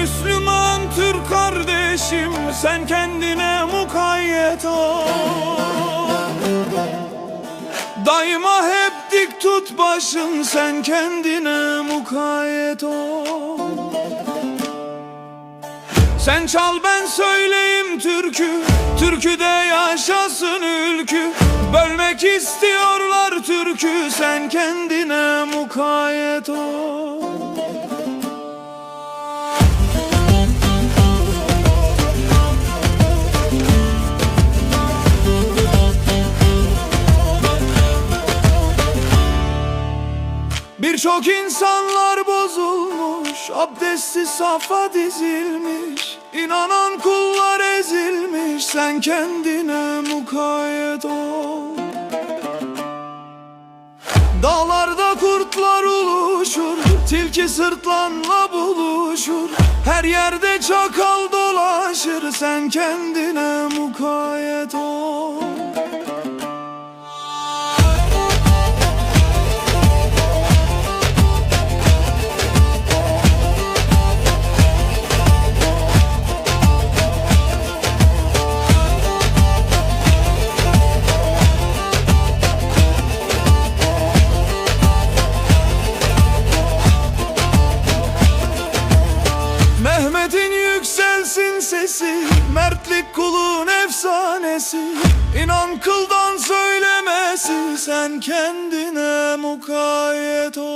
Müslüman Türk kardeşim sen kendine mukayyet ol. Dert başın sen kendine mukayyet ol. Sen çal ben söyleyeyim türkü Türküde yaşasın ülkü. Bölmek istiyorlar türkü Sen kendine mukayyet ol Birçok insanlar bozulmuş Abdesti safa dizilmiş. İnanan kullar ezilmiş Sen kendine mukayyet ol. Dağlarda kurtlar uluşur Tilki sırtlanla buluşur. Her yerde çakal dolaşır Sen kendine mukayyet ol çaresi Mertlik kulun efsanesi. İnan kıldan söylemesi Sen kendine mukayyet ol.